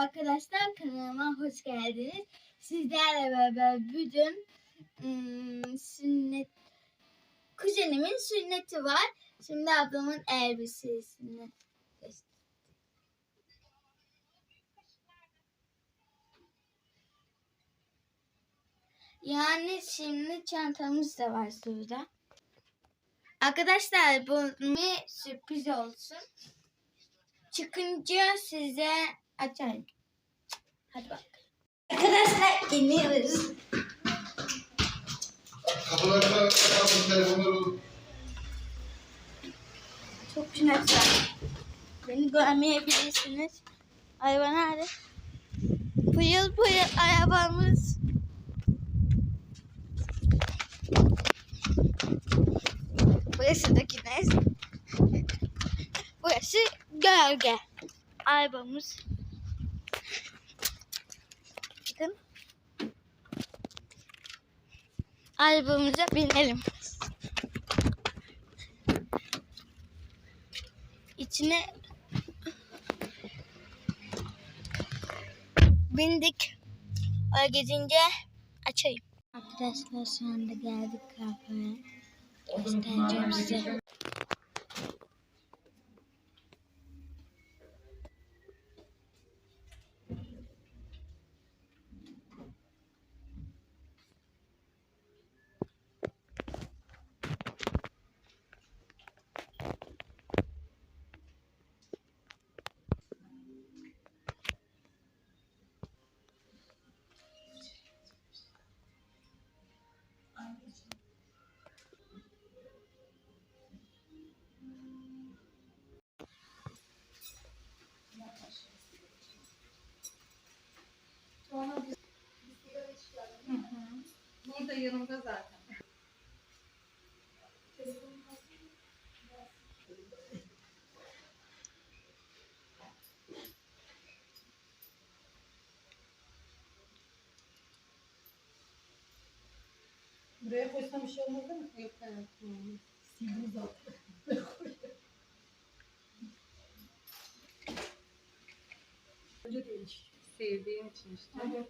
arkadaşlar kanalıma hoş geldiniz. Sizlerle beraber bugün ım, sünnet kuzenimin sünneti var. Şimdi ablamın elbisesini Yani şimdi çantamız da var burada. Arkadaşlar bu bir sürpriz olsun. Çıkınca size açarım. Hadi bak. Arkadaşlar iniyoruz. Kapıları kapatın telefonları. Çok güzel. Beni görmeyebilirsiniz. Araba nerede? Pıyıl pıyıl arabamız. Burası da güneş. Burası gölge. Arabamız. Bakın. Arabamıza binelim. İçine bindik. Oraya gidince açayım. Arkadaşlar şu anda geldik kafeye. Göstereceğim size. Yanımda zaten. Buraya koysam bir şey olmaz değil mi? Yok evet. Sildim zaten. Önce değiş. Sevdiğim için işte. Evet.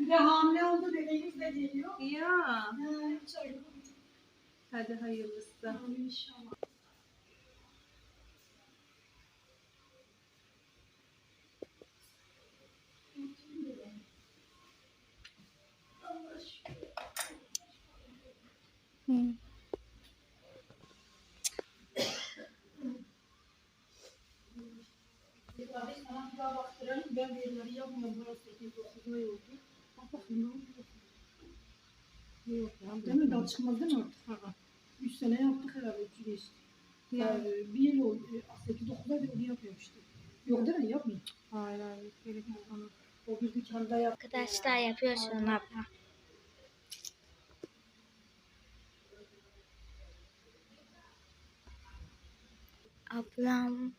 Bir de hamile oldu bebeğimiz de geliyor. Ya. Ha, hiç ayrı Hadi hayırlısı. Tamam inşallah. Baktıralım. Ben verileri yapmıyorum. Burası 8-9 ay oldu. Bak bakayım ne oldu? Yok ya. Değil mi? Daha çıkmaz değil mi artık? Ha. 3 sene yaptık herhalde. 3 geçti. Yani bir yıl oldu. 8-9 ay oldu yapıyorum işte. Yok değil mi? Yapmayayım. Hayır hayır. Gerek yok ona. O bir dükkanda yaptı. Arkadaşlar yapıyorsun abla. Ablam,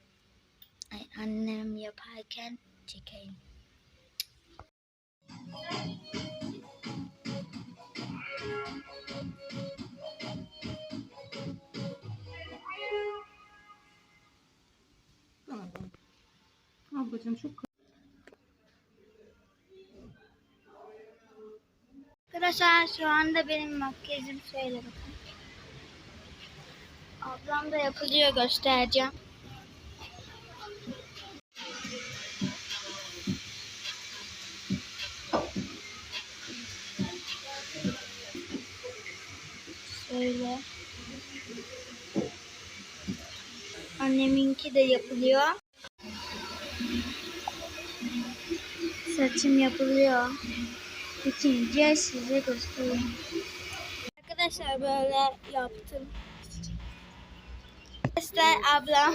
ay annem yaparken çekeyim. Tamam. Ablacığım Arkadaşlar şu anda benim makyajım şöyle bakın. Ablam da yapılıyor göstereceğim. Şöyle. Anneminki de yapılıyor. Saçım yapılıyor. Bitince size göstereyim. Arkadaşlar böyle yaptım. Arkadaşlar ablam.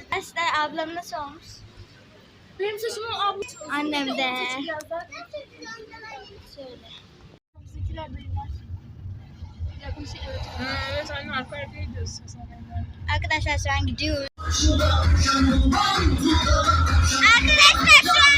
Arkadaşlar ablam nasıl olmuş? Benim saçımın abla Annem de. Şöyle. Bizimkiler dayılar. Yaklaşık evet. Evet anne arka arkaya gidiyorsun. Arkadaşlar şu an gidiyoruz. Arkadaşlar şu anda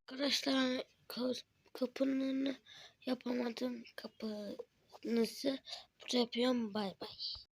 Arkadaşlar ka- kapının önüne yapamadım kapınızı. Yapıyorum bay bay.